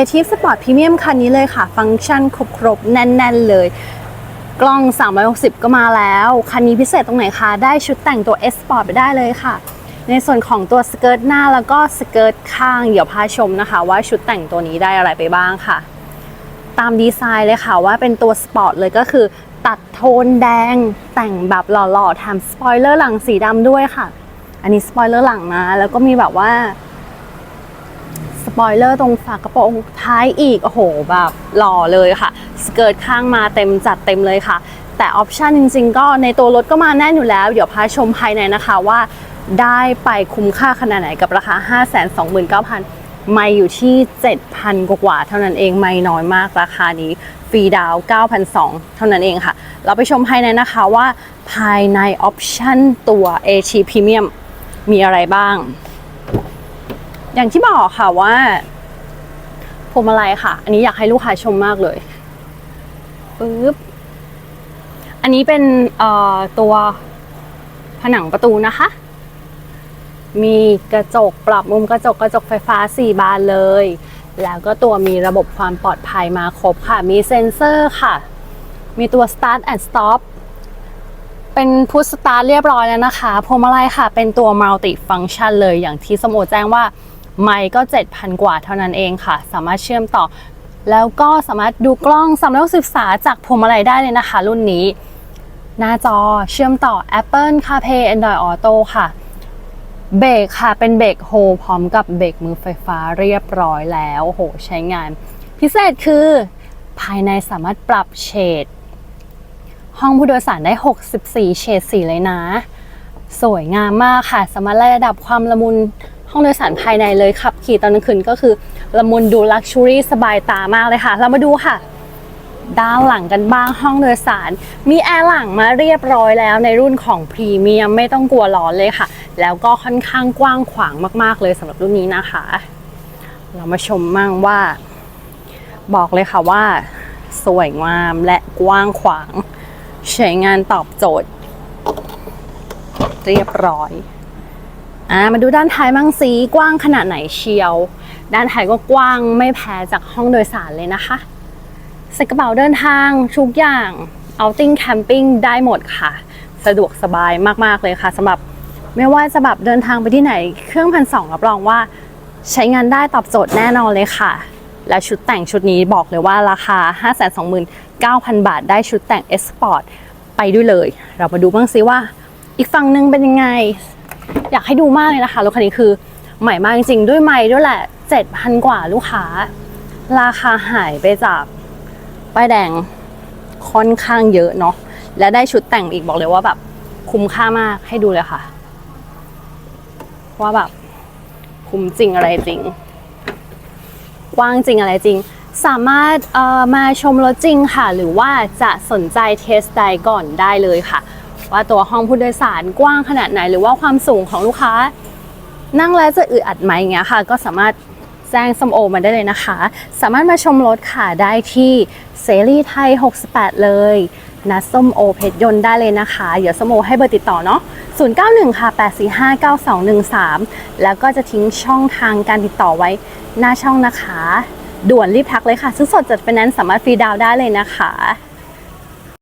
a t i v Sport Premium คันนี้เลยค่ะ ฟังก์ชันครบๆ แน่น ๆ เลย กล้อง 360 ก็มาแล้ว คันนี้พิเศษตรงไหนคะ ได้ชุดแต่งตัว S Sport ไปได้เลยค่ะ ในส่วนของตัวสเกิร์ตหน้าแล้วก็สเกิร์ตข้าง เดี๋ยวพาชมนะคะ ว่าชุดแต่งตัวนี้ได้อะไรไปบ้างค่ะ ตามดีไซน์เลยค่ะว่าเป็นตัวสปอร์ตเลยก็คือ ตัดโทนแดง แต่งแบบหล่อๆแถมสปอยเลอร์หลังสีดำด้วยค่ะ อันนี้สปอยเลอร์หลังนะแล้วก็มีแบบว่า สปอยเลอร์ตรงฝากระโปรงท้ายอีก โอ้โห แบบหล่อเลยค่ะ สเกิร์ตข้างมาเต็มจัดเต็มเลยค่ะ แต่ออปชันจริงๆ ก็ในตัวรถก็มาแน่นอยู่แล้ว เดี๋ยวพาชมภายในนะคะว่าได้ไปคุ้มค่าขนาดไหนกับราคา 529,000 ไม่อยู่ที่ 7,000 กว่าเท่านั้นเองไม่น้อยมากราคานี้ฟรีดาว9,200เท่านั้นเองค่ะ เราไปชมภายในนะคะว่าภายในออปชันตัว AT Premium มีอะไรบ้าง อย่างที่บอกค่ะว่าพวงมาลัยค่ะ อันนี้อยากให้ลูกค้าชมมากเลยปึ๊บอันนี้เป็นตัวผนังประตูนะคะ มีกระจกปรับมุมกระจกกระจกไฟฟ้า 4 บานเลย แล้วก็ตัวมีระบบความปลอดภัยมาครบค่ะ มีเซ็นเซอร์ค่ะ มีตัว start and stop เป็นพุทสตาร์ทเรียบร้อยแล้วนะคะพวงมาลัยค่ะ เป็นตัวมัลติฟัง c t ชันเลยอย่างที่สมโอแจ้งว่า ไม่ก็ 7,000 กว่าเท่านั้นเองค่ะ สามารถเชื่อมต่อ แล้วก็สามารถดูกล้องสำหรับศึกษาจากพวงมาลัยได้เลยนะคะ รุ่นนี้ หน้าจอเชื่อมต่อ Apple CarPlay Android Auto ค่ะเบรกค่ะเป็นเบรกโฮพร้อมกับเบรกมือไฟฟ้าเรียบร้อยแล้วโหใช้งาน พิเศษคือ ภายในสามารถปรับเฉดห้องผู้โดยสารได้ 64 เฉดสีเลยนะ สวยงามมากค่ะ สามารถไล่ระดับความละมุน ห้องโดยสารภายในเลยขับขี่ตอนกลางคืนก็คือละมุนดูลักชูรี่สบายตามากเลยค่ะ เรามาดูค่ะ ด้านหลังกันบ้างห้องโดยสาร มีแอร์หลังมาเรียบร้อยแล้วในรุ่นของพรีเมียมไม่ต้องกลัวร้อนเลยค่ะ แล้วก็ค่อนข้างกว้างขวางมาก ๆ เลยสำหรับรุ่นนี้นะคะ เรามาชมมั่งว่า บอกเลยค่ะว่า สวยงามและกว้างขวาง ใช้งานตอบโจทย์ เรียบร้อย อ่ามาดูด้านท้ายมั่งสีกว้างขนาดไหนเชียว ด้านท้ายก็กว้างไม่แพ้จากห้องโดยสารเลยนะคะใส่กระเป๋าเดินทางทุกอย่าง outing camping ได้หมดค่ะ สะดวกสบายมากๆเลยค่ะสำหรับไม่ว่าจะแบบเดินทางไปที่ไหน เครื่องพันสองรับรองว่า ใช้งานได้ตอบโจทย์แน่นอนเลยค่ะ และชุดแต่งชุดนี้บอกเลยว่าราคา 529,000 บาท ได้ชุดแต่ง S Sport ไปด้วยเลย เรามาดูบ้างซิว่า อีกฝั่งหนึงเป็นยังไง อยากให้ดูมากเลยนะคะรถคันนี้คือใหม่มากจริงๆด้วยไม่ด้วยแหละ7,000กว่าลูกค้า ราคาหายไปจากป้ายแดงค่อนข้างเยอะเนาะและได้ชุดแต่งอีกบอกเลยว่าแบบคุ้มค่ามากให้ดูเลยค่ะ ว่าแบบคุ้มจริงอะไรจริงกว้างจริงอะไรจริง สามารถเอ่อมาชมรถจริงค่ะ หรือว่าจะสนใจเทสไดก่อนได้เลยค่ะ ว่าตัวห้องผู้โดยสารกว้างขนาดไหน หรือว่าความสูงของลูกค้า นั่งแล้วจะอึดอัดไหมอย่างเงี้ยค่ะ ก็สามารถแจ้งสมโอมาได้เลยนะคะ สามารถมาชมรถค่ะได้ที่เสรีไทย 68 เลยนะส้มโอเพชรยนต์ได้เลยนะคะ เดี๋ยวสมโอให้เบอร์ติดต่อเนาะ 091 ค่ะ 845 9213 แล้วก็จะทิ้งช่องทางการติดต่อไว้หน้าช่องนะคะ ด่วนรีบทักเลยค่ะ ซื้อสดจัดไฟแนนซ์สามารถฟรีดาวได้เลยนะคะ